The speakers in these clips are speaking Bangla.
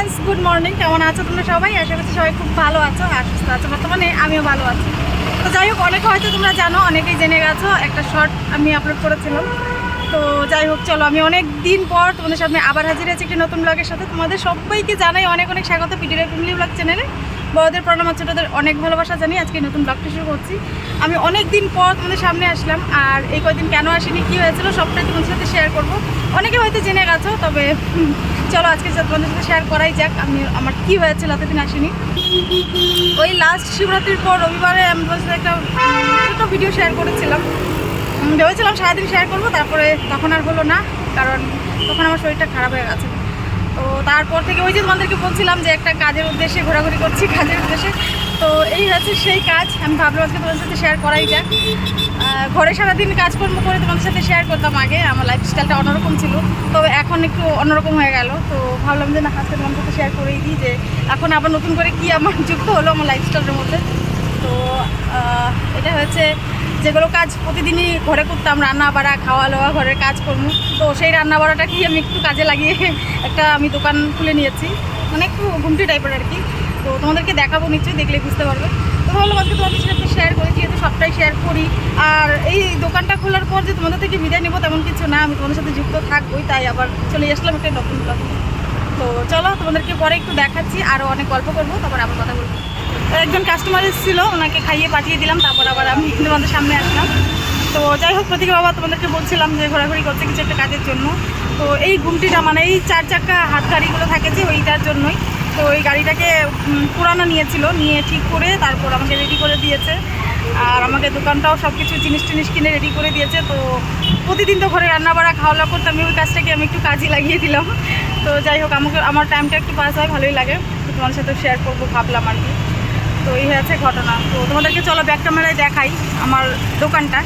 ফ্রেন্ডস গুড মর্নিং কেমন আছো তোমরা সবাই? আশা করছি সবাই খুব ভালো আছো আর সুস্থ আছো বর্তমানে আমিও ভালো আছি। তো যাই হোক, অনেকে হয়তো তোমরা জানো, অনেকেই জেনে গেছো, একটা শর্ট আমি আপলোড করেছিলাম। তো যাই হোক, চলো, আমি অনেক দিন পর তোমাদের সামনে আবার হাজির আছি একটি নতুন ব্লগের সাথে। তোমাদের সবাইকে জানাই অনেক অনেক স্বাগত পিডিএর ফ্যামিলি ব্লগ চ্যানেলে বড়দের প্রণাম ছোটোদের অনেক ভালোবাসা জানি আজকে নতুন ব্লগটি শুরু করছি। আমি অনেক দিন পর তোমাদের সামনে আসলাম আর এই কয়দিন কেন আসিনি, কী হয়েছিল সবটাই তোমাদের সাথে শেয়ার করব। অনেকে হয়তো জেনে গেছো, তবে চলো আজকে তোমাদের সাথে শেয়ার করাই যাক, আমি আমার কী হয়েছিল এতদিন আসিনি। ওই লাস্ট শিবরাত্রির পর রবিবারে আমি তোমাদের একটা ছোটো ভিডিও শেয়ার করেছিলাম। ভেবেছিলাম সারাদিন শেয়ার করব, তারপরে তখন আর হলো না, কারণ তখন আমার শরীরটা খারাপ হয়ে গেছে। তো তারপর থেকে ওই যে তোমাদেরকে বলছিলাম যে একটা কাজের উদ্দেশ্যে ঘোরাঘুরি করছি, কাজের উদ্দেশ্যে। তো এই হচ্ছে সেই কাজ, আমি ভাবলাম আজকে তোমাদের সাথে শেয়ার করাই যাক। ঘরে সারাদিন কাজকর্ম করে তোমাদের সাথে শেয়ার করতাম আগে, আমার লাইফস্টাইলটা অন্যরকম ছিল। তবে এখন একটু অন্যরকম হয়ে গেল। তো ভাবলাম যে না, আজকে তোমাদের সাথে শেয়ার করেই দিই যে এখন আবার নতুন করে কি আমার যুক্ত হলো আমার লাইফস্টাইলের মধ্যে। তো এটা হচ্ছে যেগুলো কাজ প্রতিদিনই ঘরে করতাম রান্না বাড়া খাওয়া দাওয়া ঘরের কাজকর্ম। তো সেই রান্না বাড়াটাকেই আমি একটু কাজে লাগিয়ে একটা আমি দোকান খুলে নিয়েছি। মানে একটু ঘুমটি টাইপের আর কি। তো তোমাদেরকে দেখাবো নিশ্চয়ই, দেখলে বুঝতে পারবে। তো ভাবলাম আজকে তোমাদের সাথে শেয়ার করি, যেহেতু সবটাই শেয়ার করি। আর এই দোকানটা খোলার পর যে তোমাদের থেকে বিদায় নেব তেমন কিছু না, আমি তোমাদের সাথে যুক্ত থাকবোই, তাই আবার চলে আসলাম একটা নতুন তো চলো তোমাদেরকে পরে একটু দেখাচ্ছি আরও অনেক গল্প করব, তারপর আবার কথা বলব। একজন কাস্টমার এসেছিল, ওনাকে খাইয়ে পাঠিয়ে দিলাম, তারপর আবার আমি তোমাদের সামনে আসলাম। তো যাই হোক, প্রতীক বাবা, তোমাদেরকে বলছিলাম যে ঘোরাঘুরি করতে কিছু একটা কাজের জন্য। তো এই ঘুমটিটা মানে এই চার চাকা হাত গাড়িগুলো থাকে যে, ওইটার জন্যই। তো ওই গাড়িটাকে পুরানো নিয়েছিল, নিয়ে ঠিক করে তারপর আমাকে রেডি করে দিয়েছে। আর আমাকে দোকানটাও সব কিছু জিনিস টিনিস কিনে রেডি করে দিয়েছে। তো প্রতিদিন তো ঘরে রান্না বাড়া খাওয়া দাওয়া করতে আমি ওই কাজটাকে আমি একটু কাজে লাগিয়ে দিলাম। তো যাই হোক, আমাকে, আমার টাইমটা একটু পাস হয়, ভালোই লাগে। তো তোমার সাথে শেয়ার করব, ভাবলাম আর কি। তো এই হয়েছে ঘটনা। তো তোমাদেরকে চলো ব্যাক ক্যামেরায় দেখাই আমার দোকানটা।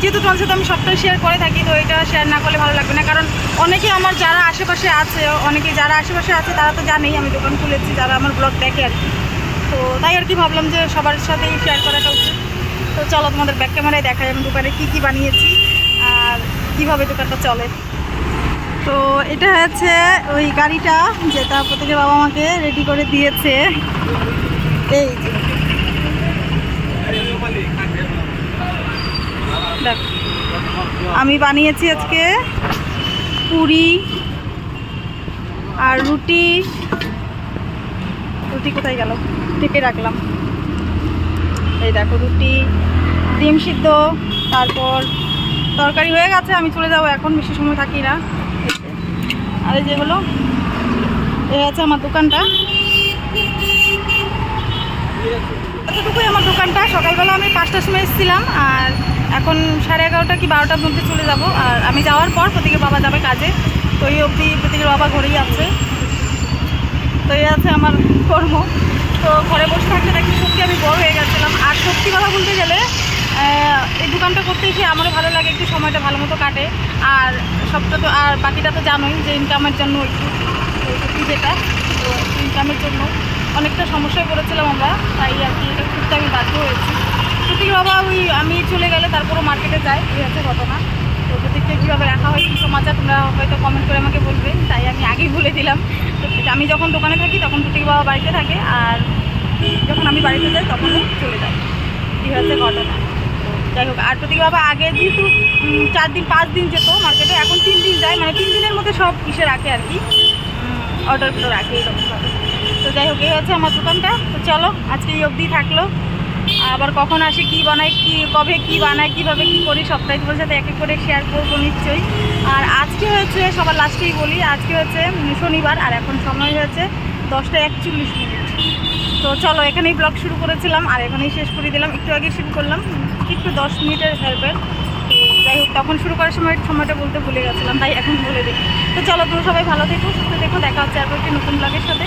যেহেতু তোমার সাথে আমি সবটাই শেয়ার করে থাকি, তো এটা শেয়ার না করলে ভালো লাগবে না। কারণ অনেকে আমার যারা আশেপাশে আছে অনেকে যারা আশেপাশে আছে, তারা তো জানেই আমি দোকান খুলেছি, যারা আমার ব্লগ দেখে আর কি। তো তাই আর কি ভাবলাম যে সবার সাথেই শেয়ার করাটা উচিত। তো চলো তোমাদের ব্যাক ক্যামেরায় দেখাই আমি দোকানে কী কী বানিয়েছি আর কীভাবে দোকানটা চলে। তো এটা হচ্ছে ওই গাড়িটা যেটা প্রত্যেকের বাবা আমাকে রেডি করে দিয়েছে। এই যে দেখ আমি বানিয়েছি আজকে পুরি আর রুটি। রুটি কোথায় গেল? টিপে রাখলাম। এই দেখো রুটি, ডিম সিদ্ধ, তারপর তরকারি হয়ে গেছে, আমি চলে যাব এখন, বেশি সময় থাকি না। এই যে। হলো এই আছে আমার দোকানটা। এতটুকুই আমার দোকানটা। সকালবেলা আমি পাঁচটার সময় এসেছিলাম, আর এখন সাড়ে এগারোটা কি বারোটার মধ্যে চলে যাব। আর আমি যাওয়ার পর প্রতীকের বাবা যাবে কাজে। তো এই অবধি প্রতীকের বাবা ঘরেই আছে। তো এই আছে আমার কর্ম। তো ঘরে বসে থাকতে থাকতে সত্যি আমি বড় হয়ে গেছিলাম। আর সত্যি কথা বলতে গেলে এই দোকানটা করতে এসে আমারও ভালো লাগে, একটু সময়টা ভালো মতো কাটে। আর সবটা তো, আর বাকিটা তো জানোই যে ইনকামের জন্য একটু যেটা। তো ইনকামের জন্য অনেকটা সমস্যায় পড়েছিলাম আমরা। তাই আর কি, এটা করতে আমি বাধ্য হয়েছি। প্রতীক বাবা ওই আমি চলে গেলে তারপরও মার্কেটে যাই এই হচ্ছে ঘটনা। তো প্রতীককে কীভাবে রাখা হয় কী সমাচার, তোমরা হয়তো কমেন্ট করে আমাকে বলবে, তাই আমি আগেই বলে দিলাম। তো আমি যখন দোকানে থাকি, তখন প্রতীক বাবা বাড়িতে থাকে, আর যখন আমি বাড়িতে যাই তখনও চলে যায়। এই হচ্ছে ঘটনা। যাই হোক, আর প্রতীক বাবা আগে যেহেতু চার দিন, পাঁচ দিন যেত মার্কেটে এখন তিন দিন যায় মানে তিন দিনের মধ্যে সব ইসে রাখে আর কি। অর্ডারগুলো রাখে এরকমভাবে তো যাই হোক, এই হচ্ছে আমার দোকানটা। তো চলো, আজকে এই অবধি থাকল। আবার কখন আসি, কি বানাই কি, কবে কি বানাই কীভাবে কি করি, সবটাই তোমার সাথে এক এক করে শেয়ার করব নিশ্চয়ই। আর আজকে হয়েছে সবার লাস্টেই বলি, আজকে হচ্ছে শনিবার আর এখন সময় হয়েছে দশটা একচল্লিশ মিনিট। তো চলো, এখানেই ব্লগ শুরু করেছিলাম আর এখানেই শেষ করে দিলাম। একটু আগে শুরু করলাম, একটু দশ মিনিটের হেল্পের যাই হোক, তখন শুরু করার সময় সময়টা বলতে ভুলে গেছিলাম, তাই এখন বলে দিই। তো চলো তুমি সবাই ভালো থেকো, সুস্থ দেখো দেখা হচ্ছে আরও একটি নতুন ব্লগের সাথে।